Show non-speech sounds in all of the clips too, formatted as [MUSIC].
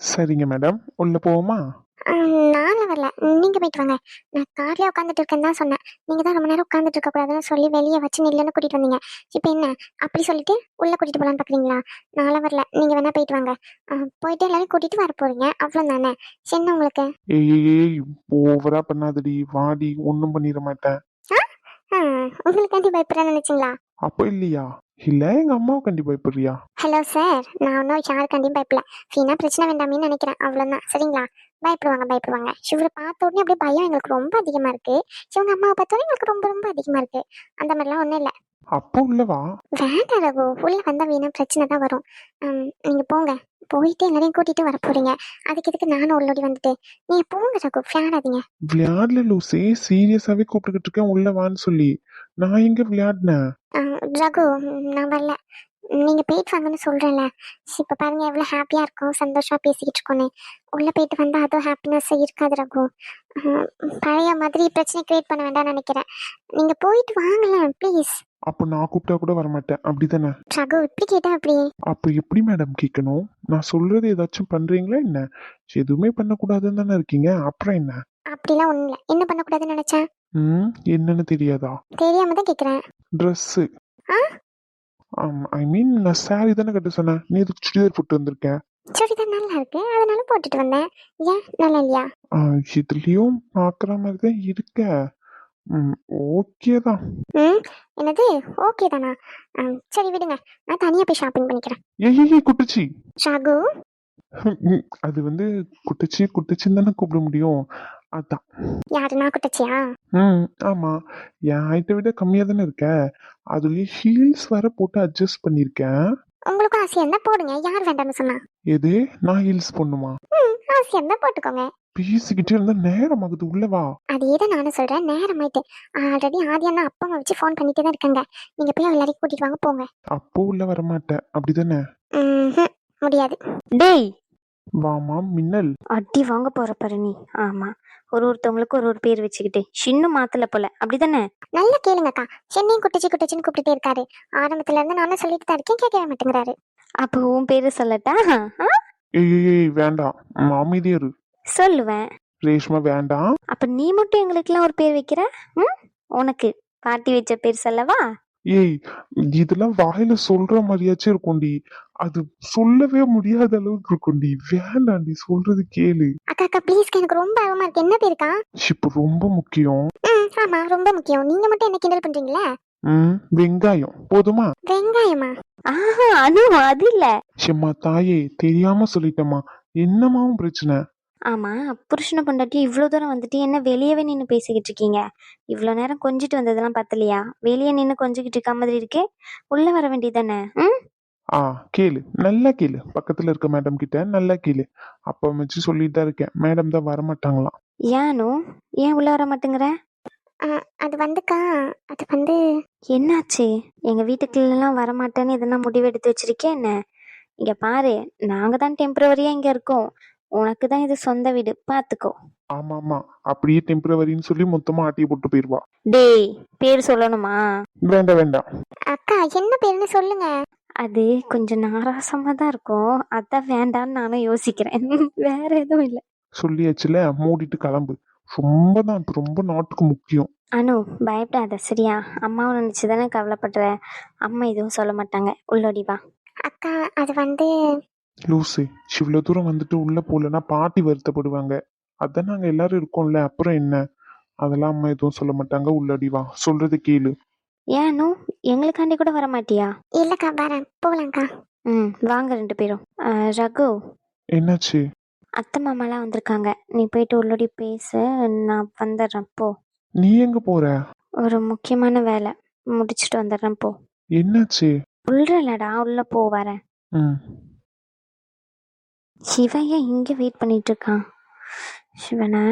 சரிங்க மேடம். உள்ள போவோமா? நானும் வரல. நீங்க போயிட்டு வாங்க. நான் கார்லயே உட்காந்துட்டு இருக்கேன்னு தான் சொன்னேன். நீங்க தான் ரொம்ப நேரம் உட்காந்துட்டு இருக்க கூடாதுன்னு சொல்லி வெளியே வச்சு நில்லுன்னு கூட்டிட்டு வந்தீங்க. இப்போ என்ன? அப்படி சொல்லிட்டு உள்ள கூட்டிட்டு போலான்னு பாக்குறீங்களா? நானும் வரல. நீங்க வேணா போயிட்டு வாங்க. போயிட்டு எல்லாரும் கூட்டிட்டு வர போறீங்க. அவ்வளவு தானே? சின்ன உங்களுக்கு? ஏய் ஓவரா பண்ணாதடி. வாடி ஒன்றும் பண்ணிட மாட்டேன். உங்களுக்காண்டி பயப்படுறேன்னு நினைச்சீங்களா? அப்போ இல்லையா? இல்ல எங்க அம்மாவை கண்டி பயப்படுறியா? ஹலோ சார் நான் ஒன்றும் யாருக்காண்டியும் பயப்படல. ஃபீனா பிரச்சனை வேண்டாமேன்னு நினைக்கிறேன். அவ்வளோதான் சரிங்களா? பயப்படுவாங்க பயப்படுவாங்க. இவரை பார்த்த உடனே அப்படியே பயம் எங்களுக்கு ரொம்ப அதிகமாக இருக்கு. இவங்க அம்மாவை பார்த்த உடனே எங்களுக்கு ரொம்ப ரொம்ப அதிகமாக இருக்கு. அந்த மாதிரிலாம் ஒன்றும் இல்லை. அப்போ உள்ளவா? வேண்டாம் ரகு. உள்ள வந்தா வீணா பிரச்சனை தான் வரும். நீங்க போங்க. போயிட்டு எல்லாரையும் கூட்டிட்டு வர போறீங்க. அதுக்கு இதுக்கு நானும் உள்ளோடி வந்துட்டு. நீங்க போங்க ரகு. விளையாடாதீங்க. விளையாடல லூசே. சீரியஸாவே கூப்பிட்டுக்கிட்டு இருக்கேன். உள்ள வான்னு சொல்லி. நான் எங்க விளையாடினேன்? ரகு நான் வரல. நீங்க போயிட்டு வாங்கன்னு சொல்றேன்ல. இப்ப பாருங்க எவ்வளவு ஹாப்பியா இருக்கும் சந்தோஷமா பேசிக்கிட்டு இருக்கோன்னு. உள்ள போயிட்டு வந்தா அதுவும் ஹாப்பினஸ் இருக்காது ரகு. பழைய மாதிரி பிரச்சனை கிரியேட் பண்ண வேண்டாம்னு நினைக்கிறேன். நீங்க போயிட்டு வாங்கலாம் ப்ளீஸ் அப்போ நான் கூப்பிட்டா கூட வரமாட்டேன். அப்படிதானே? ரகு இப்படி கேட்டா அப்படி அப்போ எப்படி மேடம் கேட்கணும் நான் சொல்றது ஏதாச்சும் பண்றீங்களா என்ன? எதுவுமே பண்ணக்கூடாதுன்னு தானே இருக்கீங்க. அப்புறம் என்ன? அப்படிலாம் ஒண்ணும் இல்லை. என்ன பண்ணக்கூடாதுன்னு நினைச்சேன்? ம்? என்னன்னு தெரியாதா? தெரியாம தான் கேக்குறேன் ட்ரெஸ்ஸு? ஐ மீன் நான் சாரி தானே கட்ட சொன்னேன். நீ எதுக்கு சுடிதார் போட்டு வந்திருக்கேன் சுடிதார் நல்லா இருக்கு. அதனால போட்டுட்டு வந்தேன். ஏன்? நல்லா இல்லையா? ஆ, இதுலயும் பாக்குற மாதிரி தான் இருக்க ஓகே தான். ம் என்னது? ஓகே தானா? ம், சரி விடுங்க. நான் தனியா போய் ஷாப்பிங் பண்ணிக்கிறேன். ஏய் ஏய், ஏய் குட்டுச்சி. ஷாகு? ம், அது வந்து குட்டுச்சி குட்டுச்சின்னு தானே கூப்பிட முடியும். அதான். யாரு நான் குட்டச்சியா ம் ஆமா. என் ஹைட்டை விட கம்மியா தானே இருக்க. அதுலயும் ஹீல்ஸ் வர போட்டு அட்ஜஸ்ட் பண்ணிருக்கேன். உங்களுக்கும் ஆசையா இருந்தா போடுங்க. யார் வேண்டாம்னு சொன்னா? எது? நான் ஹீல்ஸ் பண்ணுமா ம் ஆசையா இருந்தா போட்டுக்கோங்க. பேசிக்கிட்டே இருந்தா நேரம் ஆகுது உள்ளவா அதே தான் நானும் சொல்றேன். நேரம் ஆயிட்டு ஆல்ரெடி ஆதி அண்ணா அப்பா அம்மா வச்சு ஃபோன் பண்ணிட்டே தான் இருக்காங்க. நீங்க போய் எல்லாரையும் கூட்டிட்டு வாங்க போங்க. அப்போ உள்ள வரமாட்டேன். அப்படிதானே? ம்ஹும், முடியாது. டேய் வாமா மின்னல். அடி வாங்க போற பாரு நீ. ஆமா. ஒரு ஒருத்தவங்களுக்கு ஒரு ஒரு பேர் வச்சுக்கிட்டு. இன்னும் மாத்தல போல. அப்படிதானே? நல்லா கேளுங்கக்கா சென்னையும் குட்டச்சி குட்டச்சின்னு கூப்பிட்டுட்டே இருக்காரு. ஆரம்பத்துல இருந்து நானும் சொல்லிட்டு தான் இருக்கேன் கேட்கவே மாட்டேங்கிறாரு. அப்போ உன் பேரு சொல்லட்டா? ஆ? ஏய் ஏய், ஏய் வேண்டாம். ம், அமைதியா இரு. சொல்லுவேன். ரேஷ்மா வேண்டாம். அப்ப நீ மட்டும் எங்களுக்கெல்லாம் ஒரு பேர் வைக்கிற? ம்? உனக்கு. பாட்டி வச்ச பேர் சொல்லவா? ஏய் இதெல்லாம் வாயில சொல்ற மாதிரியாச்சும் இருக்கும்டி. அது சொல்லவே முடியாத அளவுக்கு இருக்கும்டி. வேண்டாண்டி சொல்றது கேளு. அக்கா அக்கா ப்ளீஸ்க்கா எனக்கு ரொம்ப ஆர்வமா இருக்கு. என்ன பேருக்கா இப்ப ரொம்ப முக்கியம். ம் ஆமா ரொம்ப முக்கியம். நீங்க மட்டும் என்ன கிண்டல் பண்றீங்களா? ம் வெங்காயம். போதுமா? வெங்காயமா? ஆஹா அனு அது இல்ல. செம்மா தாயே தெரியாம சொல்லிட்டேம்மா. என்னமாவும் பிரச்சனை? ஆமா புருஷனை பொண்டாட்டி இவ்வளவு தூரம் வந்துட்டு என்ன வெளியவே நின்னு பேசிக்கிட்டு இருக்கீங்க? இவ்வளவு நேரம் கொஞ்சிட்டு வந்ததெல்லாம் பத்தலையா? வெளியே நின்னு கொஞ்சிக்கிட்டு இருக்க மாதிரி இருக்கே? உள்ள வர வேண்டியதானே? ம்? ஆ கேளு நல்லா கேளு பக்கத்துல இருக்க மேடம் கிட்ட நல்லா கேளு அப்ப வச்சு சொல்லிட்டு தான் இருக்கேன். மேடம் தான் வரமாட்டாங்களாம். ஏனு? ஏன் உள்ள வர மாட்டேங்கிற? அது வந்துக்கா. அது வந்து என்னாச்சு? எங்க வீட்டுக்குள்ளெல்லாம் வரமாட்டேன்னு எதனா முடிவு எடுத்து வச்சிருக்கேன் என்ன? இங்க பாரு நாங்க தான் டெம்பரவரியா இங்க இருக்கோம். உனக்கு தான் இது சொந்த வீடு. பாத்துக்கோ. ஆமா ஆமா அப்படியே டெம்பரவரின்னு சொல்லி மொத்தமா ஆட்டி போட்டு போயிருவா. டேய் பேர் சொல்லணுமா? வேண்டாம் வேண்டாம். அக்கா என்ன பேருன்னு சொல்லுங்க. அது கொஞ்சம் நாராசமா தான் இருக்கும். அதான் வேண்டான்னு நானும் யோசிக்கிறேன். [LAUGHS] வேற எதுவும் இல்ல. சொல்லியாச்சுல மூடிட்டு கிளம்பு. ரொம்ப தான் இப்ப ரொம்ப நாட்டுக்கு முக்கியம். அனு பயப்படாத. சரியா? அம்மாவை நினைச்சு தானே கவலைப்படுற. அம்மா எதுவும் சொல்ல மாட்டாங்க. உள்ளோடி வா. அக்கா அது வந்து லூசு இவ்வளவு தூரம் வந்துட்டு உள்ள போலன்னா பாட்டி வருத்தப்படுவாங்க. அதான் நாங்க எல்லாரும் இருக்கோம்ல அப்புறம் என்ன? அதெல்லாம் அம்மா எதுவும் சொல்ல மாட்டாங்க. உள்ளடி வா. சொல்றது கேளு. ஏன் எங்களுக்காண்டி கூட வர மாட்டியா இல்லக்கா வரேன். போகலாங்க்கா ம் வாங்க ரெண்டு பேரும். அஹ், ரகு. என்னாச்சு? அத்தை மாமாலாம் வந்திருக்காங்க. நீ போயிட்டு உள்ளோடி பேசு. நான் வந்துடுறேன். போ. நீ எங்க போற? ஒரு முக்கியமான வேலை. முடிச்சுட்டு வந்துடுறேன். போ. என்னாச்சு? உள்ளலடா உள்ள போ வரேன். ம். சிவன் ஏன் இங்க வெயிட் பண்ணிட்டு இருக்கான் சிவனா.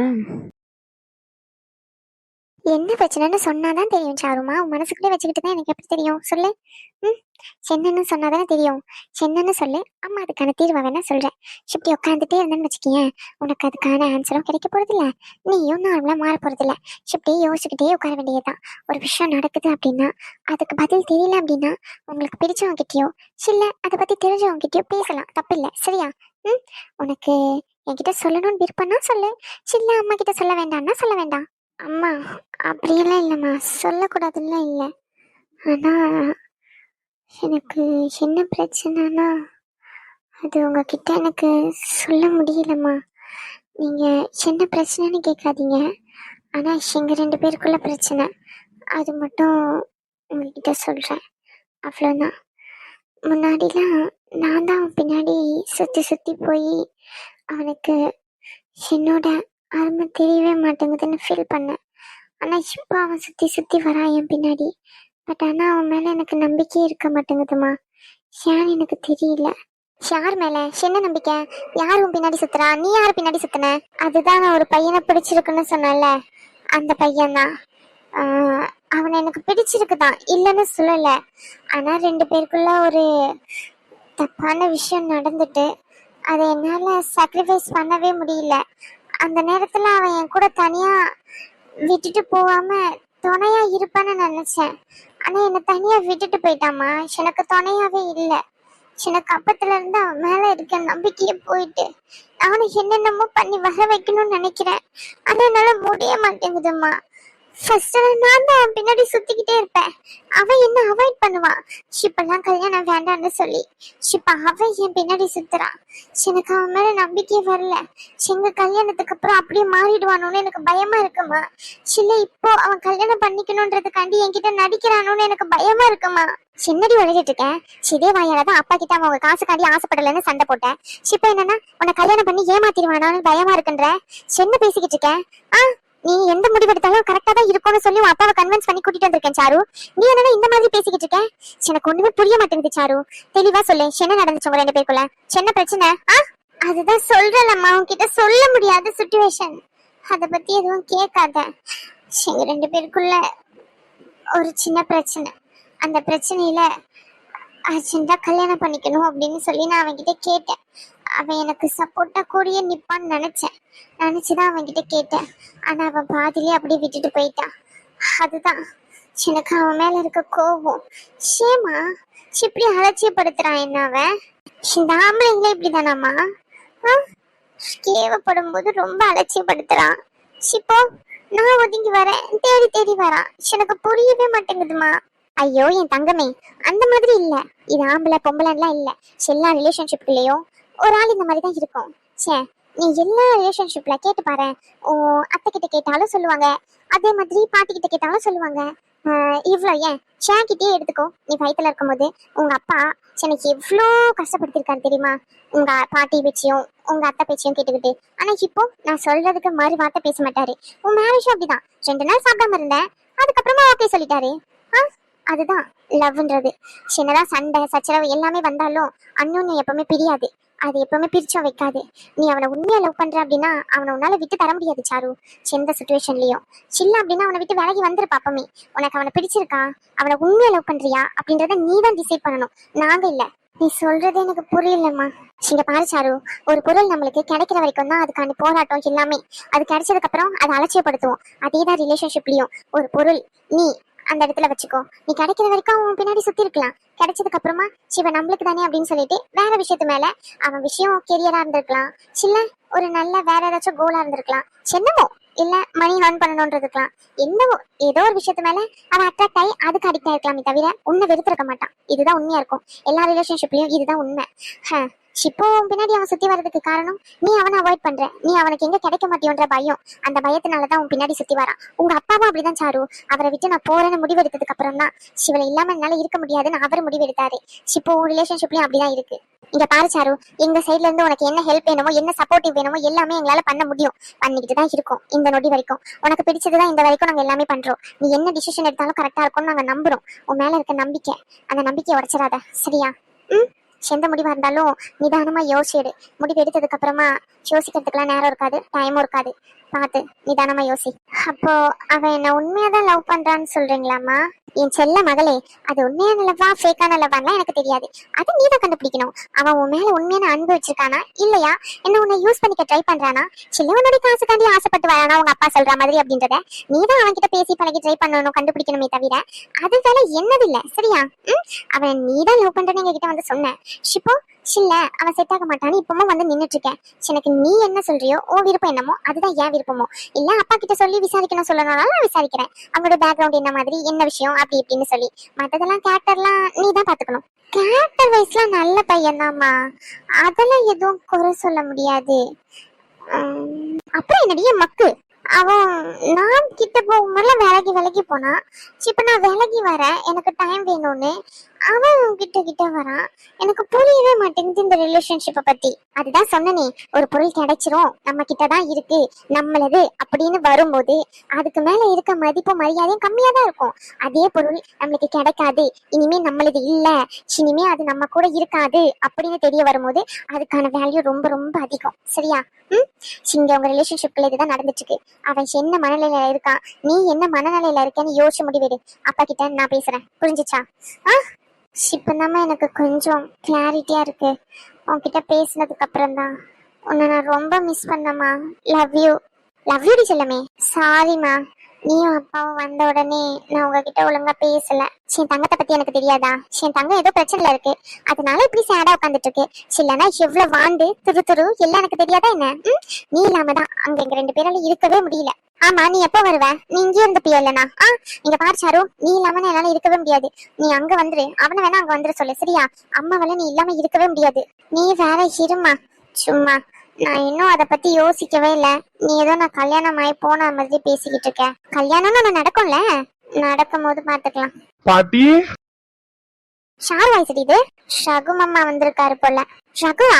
என்ன பிரச்சனைன்னு சொன்னாதான் தெரியும் சாருமா. உன் மனசுக்குள்ளே வச்சுக்கிட்டு தான் எனக்கு எப்படி தெரியும்? சொல்லு. ம்? சென்னன்னு சொன்னாதானே தெரியும். சென்னன்னு சொல்லு. அம்மா அதுக்கான தீர்வை வேணா சொல்றேன். இப்படி உட்காந்துட்டே இருந்தேன்னு வச்சுக்கேன் உனக்கு அதுக்கான ஆன்சரும் கிடைக்க போகிறதில்ல நீயும் நார்மலா மாற போறதில்ல. இப்படி யோசிச்சுக்கிட்டே உட்கார வேண்டியதுதான். ஒரு விஷயம் நடக்குது அப்படின்னா அதுக்கு பதில் தெரியல அப்படின்னா உங்களுக்கு பிடிச்சவங்க கிட்டேயோ இல்லை அதை பத்தி தெரிஞ்சவங்க கிட்டேயோ பேசலாம். தப்பில்லை. சரியா? ம் உனக்கு என்கிட்ட சொல்லணும்னு விருப்பம்னா சொல்லு. சில்ல அம்மா கிட்ட சொல்ல வேண்டாம்னா சொல்ல வேண்டாம். அம்மா அப்படியெல்லாம் இல்லைம்மா. சொல்லக்கூடாதுலாம் இல்லை. ஆனால் எனக்கு என்ன பிரச்சனைனா அது உங்ககிட்ட எனக்கு சொல்ல முடியலம்மா. நீங்கள் என்ன பிரச்சனைன்னு கேட்காதீங்க. ஆனால் எங்கள் ரெண்டு பேருக்குள்ள பிரச்சனை. அது மட்டும் உங்ககிட்ட சொல்கிறேன் அவ்வளோதான் முன்னாடிலாம் நான் தான் அவன் பின்னாடி சுற்றி சுற்றி போய் அவனுக்கு என்னோட அருமை தெரியவே மாட்டேங்குதுன்னு ஃபீல் பண்ணேன். ஆனால் இப்போ அவன் சுற்றி சுற்றி வரான் என் பின்னாடி. பட் ஆனால் அவன் மேலே எனக்கு நம்பிக்கையே இருக்க மாட்டேங்குதுமா. ஏன்னு எனக்கு தெரியல. யார் மேல? என்ன நம்பிக்கை? யார் உன் பின்னாடி சுத்துறா? நீ யார் பின்னாடி சுத்தின? அதுதான் நான் ஒரு பையனை பிடிச்சிருக்குன்னு சொன்னல அந்த பையன்தான் அவனை எனக்கு பிடிச்சிருக்குதான். இல்லைன்னு சொல்லல. ஆனா ரெண்டு பேருக்குள்ள ஒரு தப்பான விஷயம் நடந்துட்டு அதை என்னால சாக்ரிஃபைஸ் பண்ணவே முடியல. அந்த நேரத்துல அவன் என் கூட தனியா விட்டுட்டு போகாம துணையா இருப்பான்னு நினைச்சேன். ஆனா என்னை தனியா விட்டுட்டு போயிட்டாமா எனக்கு துணையாவே இல்லை. எனக்கு அப்பத்துல இருந்து அவன் மேல இருக்க நம்பிக்கையே போயிட்டு நானும் என்னென்னமோ பண்ணி வர வைக்கணும்னு நினைக்கிறேன். ஆனா என்னால முடிய மாட்டேங்குதும்மா. ஃபர்ஸ்ட் நான் தான் அவன் பின்னாடி சுத்திக்கிட்டே இருப்பேன். அவன் என்ன அவாய்ட் பண்ணுவான் இப்பெல்லாம் கல்யாணம் வேண்டாம்னு சொல்லி. இப்ப அவன் என் பின்னாடி சுத்துறான் எனக்கு அவன் மேல நம்பிக்கையே வரல. எங்க கல்யாணத்துக்கு அப்புறம் அப்படியே மாறிடுவானோன்னு எனக்கு பயமா இருக்குமா? இல்ல இப்போ அவன் கல்யாணம் பண்ணிக்கணும்ன்றதுக்காண்டி என்கிட்ட நடிக்கிறானோன்னு எனக்கு பயமா இருக்குமா? சின்னடி உழைச்சிட்டு இருக்கேன் இதே வாயால தான் அப்பா கிட்ட அவங்க காசுக்காண்டி ஆசைப்படலன்னு சண்டை போட்டேன். இப்ப என்னன்னா உன்னை கல்யாணம் பண்ணி ஏமாத்திடுவானு பயமா இருக்குன்ற? என்ன பேசிக்கிட்டு இருக்கேன் ஆ நீ எந்த முடிவு எடுத்தாலும் கரெக்டா தான் இருக்கும்னு சொல்லி உன் அப்பாவை கன்வின்ஸ் பண்ணி கூட்டிட்டு வந்திருக்கேன் சாரு. நீ என்னடா இந்த மாதிரி பேசிக்கிட்டு இருக்க? எனக்கு ஒண்ணுமே புரிய மாட்டேங்குது சாரு. தெளிவா சொல்லு. என்ன நடந்துச்சு உங்க ரெண்டு பேருக்குள்ள. என்ன பிரச்சனை? ஆ? அதுதான் சொல்றேன்லம்மா. உன்கிட்ட சொல்ல முடியாத சுச்சுவேஷன் அத பத்தி எதுவும் கேட்காத. எங்க ரெண்டு பேருக்குள்ள ஒரு சின்ன பிரச்சனை. அந்த பிரச்சனையில அர்ஜென்டா கல்யாணம் பண்ணிக்கணும் அப்படின்னு சொல்லி நான் அவன்கிட்ட கேட்டேன். அவன் எனக்கு சப்போர்ட்டா கூடிய நிப்பான்னு நினைச்சேன். நினைச்சுதான் அவன்கிட்ட கேட்டேன். ஆனா அவன் பாதிலே அப்படியே விட்டுட்டு போயிட்டான். அதுதான். எனக்கு அவன் மேல இருக்க கோபம். ஷேமா இப்படி அலட்சியப்படுத்துறான் என்ன அவன்? இந்த ஆம்பளைங்களே இப்படிதானாமா கேவப்படும் போது ரொம்ப அலட்சியப்படுத்துறான். இப்போ நான் ஒதுங்கி வரேன். தேடி தேடி வரான். எனக்கு புரியவே மாட்டேங்குதுமா. ஐயோ என் தங்கமே அந்த மாதிரி இல்ல. இது ஆம்பளை பொம்பளைலாம் இல்ல. எல்லா ரிலேஷன்ஷிப்லயும் ஒரு ஆள் இந்த மாதிரி தான் இருக்கும். சே நீ எல்லா ரிலேஷன்ஷிப்ல கேட்டு பாரு உன் அத்தை கிட்ட கேட்டாலும் சொல்லுவாங்க. அதே மாதிரி பாட்டி கிட்ட கேட்டாலும் சொல்லுவாங்க. இவ்வளோ ஏன்? ஷேக்கிட்டே எடுத்துக்கோ. நீ வயித்துல இருக்கும்போது உங்க அப்பா எனக்கு எவ்வளோ கஷ்டப்படுத்திருக்காரு தெரியுமா? உங்க பாட்டி பேச்சையும் உங்க அத்தை பேச்சையும் கேட்டுக்கிட்டு. ஆனா இப்போ நான் சொல்றதுக்கு மறு வார்த்தை பேச மாட்டாரு. உன் மேரேஜும் அப்படிதான். ரெண்டு நாள் சாப்பிடாம இருந்தேன். அதுக்கப்புறமா ஓகே சொல்லிட்டாரு. ஆ அதுதான் லவ்ன்றது. சின்னதான் சண்டை சச்சரவு எல்லாமே வந்தாலும் அண்ணன் எப்பவுமே பிரியாது. அது எப்பவுமே பிரிச்சும் வைக்காது. நீ அவனை உண்மையா லவ் பண்ற அப்படின்னா அவனை உன்னால விட்டு தர முடியாது சாரு. எந்த சுச்சுவேஷன்லயும் சில்ல அப்படின்னா அவனை விட்டு விலகி வந்துரு பாப்பமே உனக்கு அவனை பிடிச்சிருக்கா? அவனை உண்மையா லவ் பண்றியா? அப்படின்றத நீ தான் டிசைட் பண்ணணும். நாங்க இல்ல. நீ சொல்றது எனக்கு புரியலம்மா. இங்க பாரு சாரு. ஒரு பொருள் நம்மளுக்கு கிடைக்கிற வரைக்கும் தான் அதுக்கான போராட்டம் எல்லாமே. அது கிடைச்சதுக்கு அப்புறம் அதை அலட்சியப்படுத்துவோம். அதே தான் ரிலேஷன்ஷிப்லயும் ஒரு பொருள் நீ அந்த இடத்துல வச்சுக்கோ. நீ கிடைக்கிற வரைக்கும் அவன் பின்னாடி சுத்தி இருக்கலாம். கிடைச்சதுக்கு அப்புறமா சிவ நம்மளுக்கு தானே அப்படின்னு சொல்லிட்டு வேற விஷயத்து மேல அவன் விஷயம் கெரியரா இருந்திருக்கலாம். சில ஒரு நல்ல வேற ஏதாச்சும் கோலா இருந்திருக்கலாம். என்னமோ இல்ல மணி ஏர்ன் பண்ணணும்ன்றதுக்கலாம் என்னவோ? ஏதோ ஒரு விஷயத்து மேல அவன் அட்ராக்ட் ஆகி அதுக்கு அடிக்ட் ஆயிருக்கலாமே தவிர உன்னை வெறுத்திருக்க மாட்டான். இதுதான் உண்மையா இருக்கும். எல்லா ரிலேஷன்ஷிப்லயும் இதுதான் உண்மை. ஹ, இப்போ பின்னாடி அவன் சுத்தி வர்றதுக்கு காரணம் நீ அவனை அவாய்ட் பண்ற. நீ அவனுக்கு எங்க கிடைக்க மாட்டியோன்ற பயம். அந்த பயத்தினாலதான் உன் பின்னாடி சுத்தி வரான். உங்க அப்பாவும் அப்படிதான் சாரு. அவரை விட்டு நான் போறேன்னு முடிவு எடுத்ததுக்கு அப்புறம் தான் சிவனை இல்லாம என்னால இருக்க முடியாதுன்னு அவர் முடிவு எடுத்தாரு இப்போ உன் ரிலேஷன்ஷிப்லயும் அப்படிதான் இருக்கு. இங்க பாரு சாரு எங்க சைட்ல இருந்து உனக்கு என்ன ஹெல்ப் வேணுமோ என்ன சப்போர்ட்டிவ் வேணுமோ எல்லாமே எங்களால பண்ண முடியும். பண்ணிக்கிட்டு தான் இருக்கோம் இந்த நொடி வரைக்கும். உனக்கு பிடிச்சதுதான் இந்த வரைக்கும் நாங்க எல்லாமே பண்றோம். நீ என்ன டிசிஷன் எடுத்தாலும் கரெக்டா இருக்கும்னு நாங்க நம்புறோம். உன் மேல இருக்க நம்பிக்கை அந்த நம்பிக்கையை உடைச்சிடாத. சரியா? ம்? எந்த முடிவா இருந்தாலும் நிதானமா யோசிச்சிடு முடிவு எடுத்ததுக்கு அப்புறமா யோசிக்கிறதுக்கெல்லாம் நேரம் இருக்காது டைமும் இருக்காது. பார்த்து நிதானமா யோசி. அப்போ அவன் என்ன உண்மையாதான் லவ் பண்றான்னு சொல்றீங்களாம்மா? என் செல்ல மகளே அது உண்மையான லவ்வா ஃபேக்கான லவ்வான்லாம் எனக்கு தெரியாது. அது நீ தான் கண்டுபிடிக்கணும். அவன் உன் மேல உண்மையான அன்பு வச்சிருக்கானா? இல்லையா? என்ன உன்னை யூஸ் பண்ணிக்க ட்ரை பண்றானா? சில்லவனுடைய காசுக்காண்டி ஆசைப்பட்டு வரானா உங்க அப்பா சொல்ற மாதிரி அப்படின்றத? நீ தான் அவன்கிட்ட பேசி பழகி ட்ரை பண்ணணும் கண்டுபிடிக்கணுமே தவிர அது வேலை என்னது இல்ல சரியா? அவன் நீ தான் லவ் பண்றேன்னு எங்ககிட்ட வந்து சொன்ன. ஷிப்போ இல்ல அவன் செட் ஆக மாட்டான்னு இப்பவும் வந்து நின்றுட்டு இருக்கேன் எனக்கு நீ என்ன சொல்றியோ ஓ விருப்பம் என்னமோ அதுதான் ஏன் விருப்பமோ. இல்ல அப்பா கிட்ட சொல்லி விசாரிக்கணும் சொல்லணும்னாலும் நான் விசாரிக்கிறேன். அவங்களோட பேக்ரவுண்ட் என்ன மாதிரி என்ன விஷயம் அப்படி இப்படின்னு சொல்லி. மத்ததெல்லாம் கேரக்டர்லாம் நீ தான் பாத்துக்கணும். கேரக்டர் வைஸ்லாம் நல்ல பையன் அதெல்லாம் எதுவும் குறை சொல்ல முடியாது. அப்புறம் என்னுடைய மக்கு? அவன் நான் கிட்ட போகும்போது விலகி விலகி போனான் இப்ப நான் விலகி வரேன் எனக்கு டைம் வேணும்னு அவன் கிட்ட கிட்ட வரான். எனக்கு புரியவே மாட்டேங்குது இந்த ரிலேஷன்ஷிப்பை பத்தி. அதுதான் சொன்னனே ஒரு பொருள் கிடைச்சிரும் நம்ம கிட்ட தான் இருக்கு நம்மளது அப்படின்னு வரும்போது அதுக்கு மேல இருக்க மதிப்பு மரியாதையும் கம்மியா தான் இருக்கும். அதே பொருள் நம்மளுக்கு கிடைக்காது இனிமே நம்மளது இல்ல இனிமே அது நம்ம கூட இருக்காது அப்படின்னு தெரிய வரும்போது அதுக்கான வேல்யூ ரொம்ப ரொம்ப அதிகம். சரியா? ம்? இங்க உங்க ரிலேஷன்ஷிப்ல இதுதான் நடந்துட்டு இருக்கு அவன் என்ன மனநிலையில இருக்கான் நீ என்ன மனநிலையில இருக்கேன்னு யோசிச்சு முடிவெடு. அப்பா கிட்ட நான் பேசுறேன். புரிஞ்சுச்சா? ஆ? இப்பதாம்மா எனக்கு கொஞ்சம் கிளாரிட்டியா இருக்கு. உன்கிட்ட பேசினதுக்கு அப்புறம் தான் உன்னை நான் ரொம்ப மிஸ் பண்ணம்மா. லவ் யூ லவ் யூ செல்லமே. சாரிம்மா நீயும் அப்பாவும் வந்த உடனே நான் உங்ககிட்ட ஒழுங்கா பேசல. என் தங்கத்தை பத்தி எனக்கு தெரியாதா? என் தங்கம் ஏதோ பிரச்சனைல இருக்கு. அதனால இப்படி சேடா உட்காந்துட்டு இருக்கு இல்லைன்னா எவ்வளவு வாண்டு துரு துரு எல்லாம் எனக்கு தெரியாதா என்ன? நீ இல்லாம தான் அங்க எங்க ரெண்டு பேரால இருக்கவே முடியல. ஆமா நீ எப்ப வருவ? நீ இங்கே இருந்துப்பியா இல்லனா ஆ இங்க பாரு சாரு நீ இல்லாம என்னால இருக்கவே முடியாது. நீ அங்க வந்துரு. அவனை வேணா அங்க வந்துரு சொல்லு சரியா? அம்மாவால நீ இல்லாம இருக்கவே முடியாது. நீ வேற இருமா சும்மா. நான் இன்னும் அதை பத்தி யோசிக்கவே இல்ல. நீ ஏதோ நான் கல்யாணம் ஆகி போன மாதிரி பேசிக்கிட்டு இருக்க. கல்யாணம்னு ஒண்ணு நடக்கும்ல? நடக்கும் போது பாத்துக்கலாம். பாட்டி? ஷார் வயசு இது? ஷகு மாமா வந்திருக்காரு போல. ஷகுவா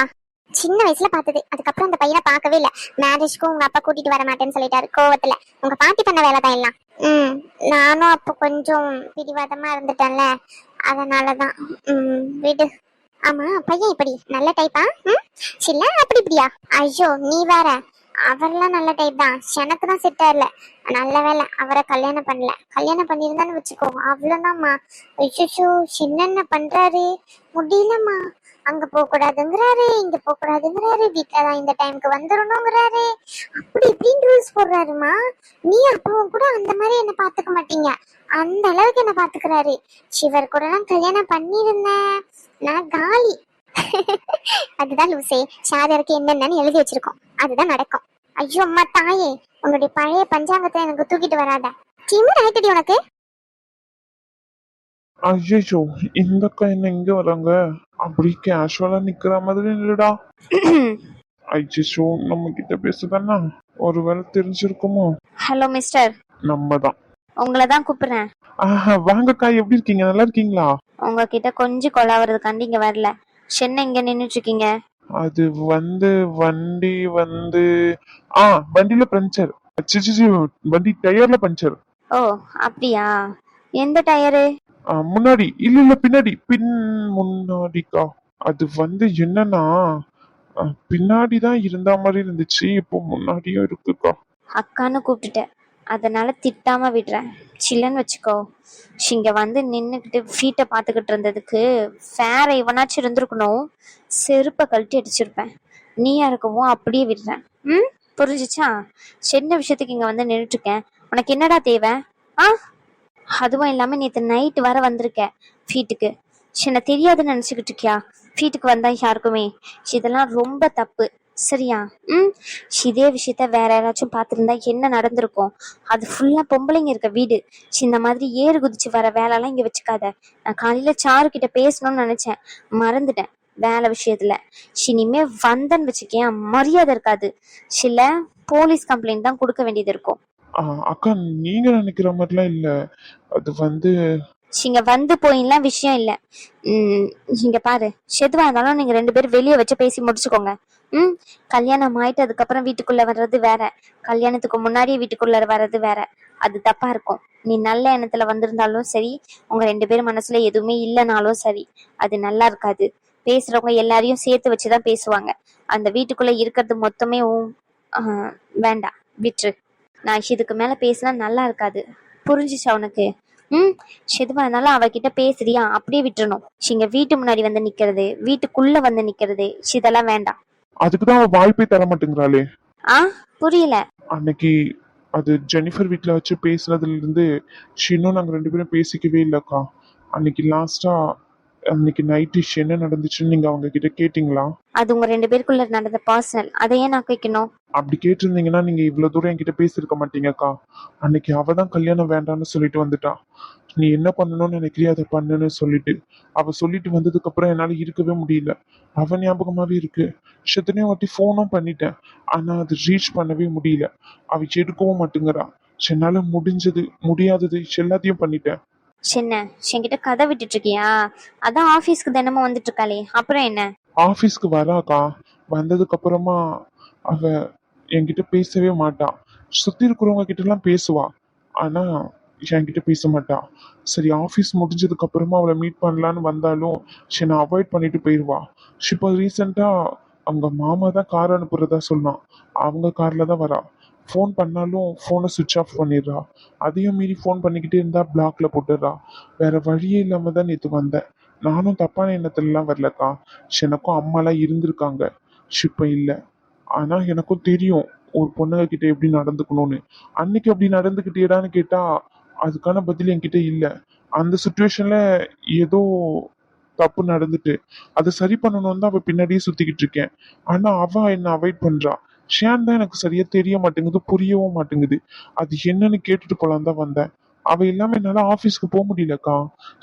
சின்ன வயசுல பார்த்தது. அதுக்கப்புறம் அந்த பையனை பார்க்கவே இல்ல. மேரேஜ்க்கும் உங்க அப்பா கூட்டிட்டு வர மாட்டேன்னு சொல்லிட்டாரு கோவத்துல. உங்க பாட்டி பண்ண வேலை தான் எல்லாம். ம் நானும் அப்போ கொஞ்சம் பிடிவாதமா இருந்துட்டேன்ல. அதனாலதான். ம் விடு. ஆமா பையன் இப்படி நல்ல டைப்பா ம்? சில்ல அப்படி இப்படியா? ஐயோ நீ வேற. அவர்லாம் நல்ல டைப் தான். எனக்கு தான் செட் ஆகல நல்ல வேலை அவரை கல்யாணம் பண்ணல. கல்யாணம் பண்ணியிருந்தான்னு வச்சுக்கோ. அவ்வளோதாம்மா ஐயோ என்னென்ன பண்றாரு. முடியலம்மா. அங்க போக கூடாதுங்கிறாரு இங்க போக கூடாதுங்கிறாரு தான் இந்த டைம்க்கு வந்துடணுங்கிறாரு அப்படி இப்படின்னு ரூல்ஸ் போடுறாருமா? நீ அப்பவும் கூட அந்த மாதிரி என்ன பாத்துக்க மாட்டீங்க. அந்த அளவுக்கு என்ன பாத்துக்கிறாரு சிவர் கூட எல்லாம் கல்யாணம் பண்ணிருந்தேன் நான் காலி. [LAUGHS] அதுதான் லூசே. சாதருக்கு என்னென்னு எழுதி வச்சிருக்கோம். அதுதான் நடக்கும். ஐயோ அம்மா தாயே. உன்னுடைய பழைய பஞ்சாங்கத்தை எனக்கு தூக்கிட்டு வராத. திமிர் ஆயிட்டடி உனக்கு? ஐயோ இந்த அக்கா என்ன இங்க வராங்க அப்படி கேஷுவலா நிக்கிற மாதிரி இல்லடா. ஐயோ நம்ம கிட்ட பேசுதானா? ஒருவேளை தெரிஞ்சிருக்குமோ? ஹலோ மிஸ்டர் நம்ம தான் உங்களை தான் கூப்பிடுறேன். ஆஹா வாங்கக்கா எப்படி இருக்கீங்க? நல்லா இருக்கீங்களா? உங்ககிட்ட கொஞ்சம் கொலாவறதுக்காண்டி இங்க வரல. சென்னை இங்க நின்னுட்டு இருக்கீங்க அது வந்து வண்டி வந்து ஆ வண்டியில பஞ்சர். வண்டி டயர்ல பஞ்சர். ஓ அப்படியா? எந்த டயரு? முன்னாடி. இல்ல இல்ல பின்னாடி. பின் முன்னாடிக்கா. அது வந்து என்னன்னா பின்னாடி தான் இருந்த மாதிரி இருந்துச்சு. இப்போ முன்னாடியும் இருக்குக்கா. அக்கான்னு கூப்பிட்டுட்டேன் அதனால திட்டாம விடுறேன் சில்லன்னு வச்சுக்கோ. இங்க வந்து நின்னுக்கிட்டு ஃபீட்டை பார்த்துக்கிட்டு இருந்ததுக்கு வேற இவனாச்சும் இருந்திருக்கணும். செருப்பை கழட்டி அடிச்சிருப்பேன். நீயா இருக்கவும் அப்படியே விடுறேன் ம்? புரிஞ்சிச்சா? சின்ன விஷயத்துக்கு இங்க வந்து நின்றுட்டு இருக்கேன். உனக்கு என்னடா தேவை? ஆ? அதுவும் இல்லாம நேற்று நைட்டு வர வந்திருக்க வீட்டுக்கு. என்ன தெரியாதுன்னு நினச்சிக்கிட்டு இருக்கியா? வீட்டுக்கு வந்தா யாருக்குமே? இதெல்லாம் ரொம்ப தப்பு. சரியா? ம்? இதே விஷயத்த வேற யாராச்சும் பார்த்துருந்தா என்ன நடந்திருக்கும்? அது ஃபுல்லா பொம்பளைங்க இருக்க வீடு. இந்த மாதிரி ஏறு குதிச்சு வர வேலைலாம் இங்க வச்சுக்காத. நான் காலையில சாரு கிட்ட பேசணும்னு நினைச்சேன். மறந்துட்டேன் வேலை விஷயத்துல. இனிமே வந்தேன்னு வச்சுக்கேன். மரியாதை இருக்காது. சில போலீஸ் கம்ப்ளைண்ட் தான் கொடுக்க வேண்டியது இருக்கும். அக்கா நீங்க நினைக்கிற மாதிரிலாம் இல்ல. அது வந்து இங்க வந்து போயின்லாம் விஷயம் இல்ல. ம், இங்க பாரு. எதுவா இருந்தாலும் நீங்க ரெண்டு பேரும் வெளியே வச்சு பேசி முடிச்சுக்கோங்க. ம் கல்யாணம் ஆயிட்டு அதுக்கப்புறம் வீட்டுக்குள்ள வர்றது வேற. கல்யாணத்துக்கு முன்னாடியே வீட்டுக்குள்ள வர்றது வேற. அது தப்பா இருக்கும். நீ நல்ல எண்ணத்துல வந்திருந்தாலும் சரி உங்க ரெண்டு பேரும் மனசுல எதுவுமே இல்லைனாலும் சரி அது நல்லா இருக்காது. பேசுறவங்க எல்லாரையும் சேர்த்து வச்சுதான் பேசுவாங்க. அந்த வீட்டுக்குள்ள இருக்கிறது மொத்தமே வேண்டாம். விட்டுரு. நான் இதுக்கு மேல பேசினா நல்லா இருக்காது. புரிஞ்சுச்சா உனக்கு? ம்? எதுவா இருந்தாலும் அவகிட்ட பேசுறியா? அப்படியே விட்டுறணும். இங்க வீட்டு முன்னாடி வந்து நிக்கிறது வீட்டுக்குள்ள வந்து நிக்கிறது இதெல்லாம் வேண்டாம். அதுக்கு தான் அவ வாய்ப்பே தர மாட்டேங்கிறாளே. ஆ? புரியல. அன்னைக்கு அது ஜெனிஃபர் வீட்ல வச்சு பேசுனதுல இருந்து இன்னும் நாங்க ரெண்டு பேரும் பேசிக்கவே இல்லக்கா. அன்னைக்கு லாஸ்டா அன்னைக்கு நைட் டிஷ் என்ன நடந்துச்சுன்னு நீங்க அவங்க கிட்ட கேட்டீங்களா? அது உங்க ரெண்டு பேருக்குள்ள நடந்த பர்சனல் அதை ஏன் நான் கேட்கணும். அப்படி கேட்டிருந்தீங்கன்னா நீங்க இவ்வளவு தூரம் என்கிட்ட பேசியிருக்க மாட்டீங்கக்கா. அன்னைக்கு அவ தான் கல்யாணம் வேண்டாம்னு சொல்லிட்டு வந்துட்டா. நீ என்ன பண்ணணும்னு நினைக்கிறியோ அதை பண்ணுன்னு சொல்லிட்டு. அவ சொல்லிட்டு வந்ததுக்கு அப்புறம் என்னால இருக்கவே முடியல. அவ ஞாபகமாவே இருக்கு. எத்தனையோ வாட்டி ஃபோனும் பண்ணிட்டேன். ஆனா அது ரீச் பண்ணவே முடியல. அவ எடுக்கவும் மாட்டேங்கிறா. என்னால முடிஞ்சது முடியாதது எல்லாத்தையும் பண்ணிட்டேன். சின்ன என்கிட்ட கதை விட்டுட்டு இருக்கியா அதான் ஆபீஸ்க்கு தினமும் வந்துட்டு இருக்காளே அப்புறம் என்ன? ஆஃபீஸ்க்கு வராக்கா? வந்ததுக்கு அப்புறமா அவ என்கிட்ட பேசவே மாட்டா. சுத்தி இருக்கிறவங்க கிட்ட எல்லாம் பேசுவா. ஆனா என்கிட்ட பேச மாட்டா. சரி ஆஃபீஸ் முடிஞ்சதுக்கு அப்புறமா அவளை மீட் பண்ணலான்னு வந்தாலும் சரி நான் அவாய்ட் பண்ணிட்டு போயிடுவா இப்போ ரீசெண்டா அவங்க மாமா தான் கார் அனுப்புறதா சொன்னான். அவங்க கார்ல தான் வரா. ஃபோன் பண்ணாலும் ஃபோனை சுவிட்ச் ஆஃப் பண்ணிடுறா. அதையும் மீறி ஃபோன் பண்ணிக்கிட்டே இருந்தால் பிளாக்ல போட்டுடுறா. வேற வழியே இல்லாம தான் நேற்று வந்தேன். நானும் தப்பான எண்ணத்துலலாம் வரலக்கா. எனக்கும் அம்மாலாம் இருந்திருக்காங்க. இப்போ இல்லை. ஆனால் எனக்கும் தெரியும் ஒரு பொண்ணுங்க கிட்ட எப்படி நடந்துக்கணும்னு. அன்னைக்கு அப்படி நடந்துக்கிட்டேடான்னு கேட்டா அதுக்கான பதில் என்கிட்ட இல்லை. அந்த சுச்சுவேஷன்ல ஏதோ தப்பு நடந்துட்டு அதை சரி பண்ணணும்னு தான் அவ பின்னாடியே சுத்திக்கிட்டு இருக்கேன். ஆனா அவ என்ன அவாய்ட் பண்றா? ஷேன் தான் எனக்கு சரியா தெரிய மாட்டேங்குது புரியவும் மாட்டேங்குது. அது என்னன்னு கேட்டுட்டு போலாம் தான் வந்தேன். அவ இல்லாம என்னால ஆபீஸ்க்கு போக முடியலக்கா.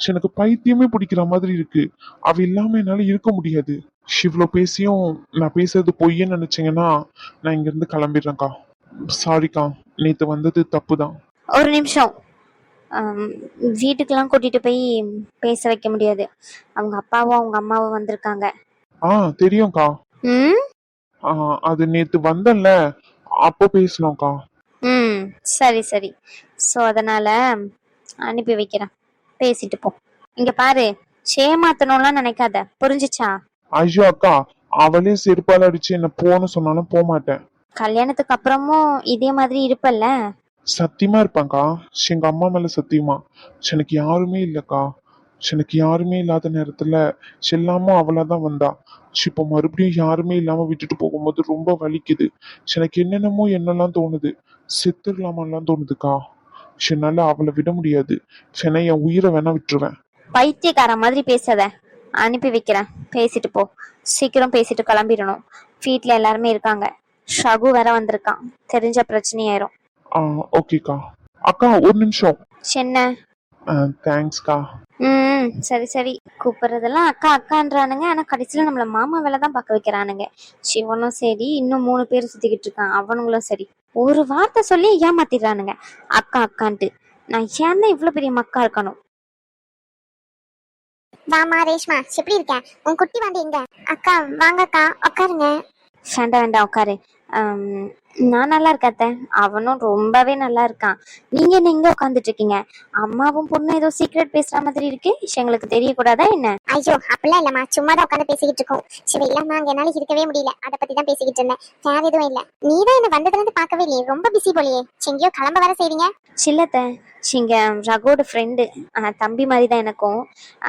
எனக்கு பைத்தியமே பிடிக்கிற மாதிரி இருக்கு. அவ இல்லாம என்னால இருக்க முடியாது. இவ்வளோ பேசியும் நான் பேசுறது பொய்யன்னு நினைச்சீங்கன்னா நான் இங்க இருந்து கிளம்பிடுறேன்க்கா. சாரிக்கா நேத்து வந்தது தப்பு தான் ஒரு நிமிஷம். வீட்டுக்கெல்லாம் கூட்டிட்டு போய் பேச வைக்க முடியாது. அவங்க அப்பாவும் அவங்க அம்மாவும் வந்திருக்காங்க. ஆ தெரியும்க்கா. ம்? அது நேத்து வந்தேன்ல. அப்போ பேசணும்க்கா ம் சரி சரி. ஸோ அதனால அனுப்பி வைக்கிறேன். பேசிட்டு போ. இங்க பாரு சேமாத்தணும்லாம் நினைக்காத. புரிஞ்சுச்சா? ஐயோ அக்கா அவளே செருப்பால் அடிச்சு என்ன போன்னு சொன்னாலும் போக மாட்டேன் கல்யாணத்துக்கு அப்புறமும் இதே மாதிரி இருப்பல்ல? சத்தியமா இருப்பேன்க்கா. எங்க அம்மா மேல சத்தியமா. எனக்கு யாருமே இல்லக்கா. எனக்கு யாருமே இல்லாத நேரத்துல செல்லாமும் அவளா தான் வந்தா இப்போ மறுபடியும் யாருமே இல்லாம விட்டுட்டு போகும்போது ரொம்ப வலிக்குது. எனக்கு என்னென்னமோ என்னெல்லாம் தோணுது. செத்துடலாமெல்லாம் தோணுதுக்கா? என்னால அவளை விட முடியாது. சென்னை என் உயிரை வேணா விட்டுருவேன். பைத்தியக்கார மாதிரி பேசாத. அனுப்பி வைக்கிறேன். பேசிட்டு போ. சீக்கிரம் பேசிட்டு கிளம்பிடணும். வீட்டில் எல்லாருமே இருக்காங்க. ஷகு வேற வந்திருக்கான். தெரிஞ்ச பிரச்சனையாயிரும். ஆ ஓகேக்கா. அக்கா ஒரு நிமிஷம். என்ன? தேங்க்ஸ்க்கா ம் சரி சரி. கூப்பிடுறதெல்லாம் அக்கா அக்கான்றானுங்க. ஆனா கடைசியில நம்மள மாமா வேலை தான் பார்க்க வைக்கிறானுங்க. சிவனும் சரி இன்னும் மூணு பேர் சுத்திக்கிட்டு இருக்கான். அவனுங்களும் சரி. ஒரு வார்த்தை சொல்லி ஏமாத்திடுறானுங்க. அக்கா அக்கான்ட்டு. நான் ஏன் இவ்வளவு பெரிய மக்கா இருக்கணும்? வாமா ரேஷ்மா எப்படி இருக்க? உன் குட்டி வந்து எங்க? அக்கா வாங்கக்கா உட்காருங்க வேண்டாம் வேண்டாம் உட்காரு நான் நல்லா இருக்காத்த அவனும் ரொம்பவே நல்லா இருக்கான். நீங்க என்ன இங்க உட்காந்துட்டு இருக்கீங்க? அம்மாவும் பொண்ணும் ஏதோ சீக்ரெட் பேசுற மாதிரி இருக்கு. எங்களுக்கு தெரியக்கூடாதா என்ன? ஐயோ அப்படிலாம் இல்லம்மா. சும்மா தான் உட்காந்து பேசிக்கிட்டு இருக்கோம். சரி இல்லாம அங்க என்னால இருக்கவே முடியல. அதை பத்தி தான் பேசிக்கிட்டு இருந்தேன். வேற எதுவும் இல்ல. நீ தான் என்ன வந்ததுல இருந்து பார்க்கவே இல்லையே. ரொம்ப பிஸி போலியே. எங்கேயோ கிளம்ப வர செய்றீங்க? சில்லத்த இங்க ரகோட ஃப்ரெண்டு தம்பி மாதிரி தான் எனக்கும்.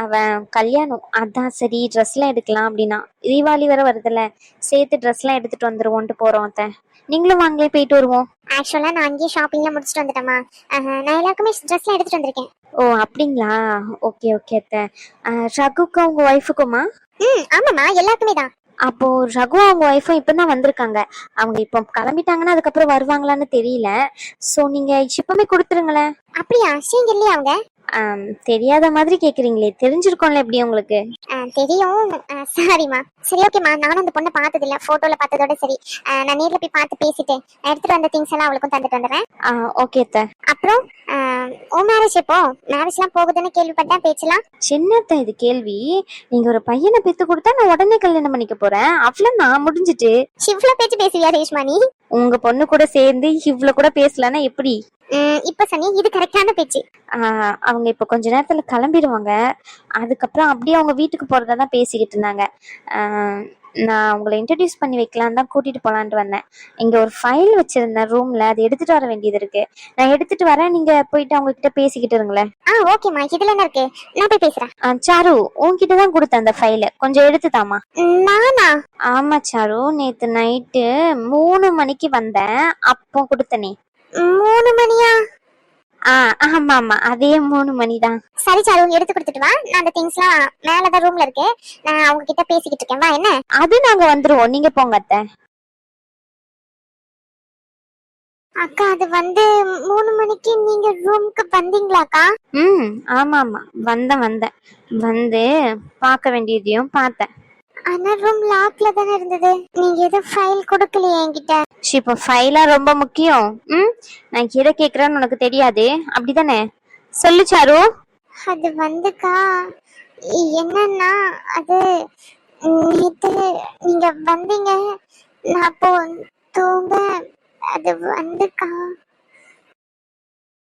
அவன் கல்யாணம். அதான் சரி ட்ரெஸ்லாம் எடுக்கலாம் அப்படின்னா. தீபாவளி வர வருதுல்ல. சேர்த்து ட்ரெஸ்லாம் எடுத்துட்டு வந்துருவோன்ட்டு போறோம். அத்தை நீங்களும் வாங்களே போயிட்டு வருவோம். ஆக்சுவலா நான் அங்கேயே ஷாப்பிங்ல முடிச்சுட்டு வந்துட்டேமா அஹ், நான் எல்லாருக்குமே ட்ரெஸ்லாம் எடுத்துட்டு வந்திருக்கேன். ஓ அப்படிங்களா? ஓகே ஓகே அத்தை. ரகுக்கும் அவங்க ஒய்ஃபுக்குமா ம் ஆமாம்மா எல்லாருக்குமே தான். அப்போ ரகு அவங்க ஒய்ஃபும் இப்பதான் வந்திருக்காங்க. அவங்க இப்போ கிளம்பிட்டாங்கன்னா அதுக்கப்புறம் வருவாங்களான்னு தெரியல. ஸோ நீங்க இப்பவுமே கொடுத்துருங்களேன். அப்படியா? ஸ்ரீங்க இல்லையா அவங்க? தெரியாத மாதிரி கேக்குறீங்களே தெரிஞ்சிருக்கோம்ல எப்படி உங்களுக்கு? தெரியும். சாரிம்மா சரி ஓகேம்மா நானும் அந்த பொண்ணை பார்த்தது இல்ல போட்டோல பார்த்ததோட சரி. நான் நேர்ல போய் பார்த்து பேசிட்டு நான் எடுத்துட்டு வந்த திங்ஸ் எல்லாம் அவளுக்கும் தந்துட்டு வந்துடுறேன். ஓகே அத்தை. அப்புறம் உன் மேரேஜ் எப்போ? மேரேஜ்லாம் போகுதுன்னு கேள்விப்பட்டேன் பேச்சலாம் சின்னத்த இது கேள்வி? நீங்க ஒரு பையனை பெத்து கொடுத்தா நான் உடனே கல்யாணம் பண்ணிக்க போறேன். அவ்வளவு நான் முடிஞ்சிட்டு. இவ்வளோ பேச்சு பேசுவியா ரேஷ்மா நீ? உங்க பொண்ணு கூட சேர்ந்து இவ்வளவு கூட பேசலன்னா எப்படி? இப்ப சனி இது கரெக்டான பேச்சு. ஆஹ் அவங்க இப்ப கொஞ்ச நேரத்துல கிளம்பிடுவாங்க. அதுக்கப்புறம் அப்படியே அவங்க வீட்டுக்கு போறதா தான் பேசிக்கிட்டு இருந்தாங்க. நான் உங்களை இன்ட்ரடியூஸ் பண்ணி வைக்கலாம் தான் கூட்டிட்டு போலான்ட்டு வந்தேன். இங்க ஒரு ஃபைல் வச்சிருந்தேன் ரூம்ல அது எடுத்துட்டு வர வேண்டியது இருக்கு. நான் எடுத்துட்டு வரேன். நீங்க போயிட்டு அவங்க கிட்ட பேசிக்கிட்டு இருங்களேன். ஆ ஓகேம்மா இதுல என்ன இருக்கு? நான் போய் பேசுறேன். ஆஹ் சாரு உன்கிட்ட தான் கொடுத்தேன் அந்த ஃபைலை கொஞ்சம் எடுத்து தாமா நானா? ஆமா சாரு. நேத்து நைட்டு மூணு மணிக்கு வந்தேன். அப்போ கொடுத்தனே. மூணு மணியா? ஆ ஆமா ஆமா அதே மூணு மணி தான் சரி சாரு எடுத்து கொடுத்துட்டு வா. நான் அந்த திங்ஸ்லாம் மேலதான் ரூம்ல இருக்கு. நான் அவங்க கிட்ட பேசிக்கிட்டு இருக்கேன். வா என்ன? அது நாங்க வந்துருவோம். நீங்க போங்க அத்தை. அக்கா அது வந்து மூணு மணிக்கு நீங்க ரூமுக்கு வந்தீங்களாக்கா? ம் ஆமா ஆமா வந்தேன் வந்தேன். வந்து பார்க்க வேண்டியதையும் பார்த்தேன். ஆனா ரூம் லாக்ல தானே இருந்தது. நீங்க எதுவும் ஃபைல் கொடுக்கலையே என்கிட்ட. ஷி, இப்போ ஃபைலா ரொம்ப முக்கியம். ம்? நான் எதை கேட்குறேன்னு உனக்கு தெரியாது. அப்படிதானே? சொல்லு சாரு. அது வந்துக்கா. என்னன்னா அது நேத்து நீங்க வந்தீங்க. நான் அப்போ தூங்க அது வந்துக்கா.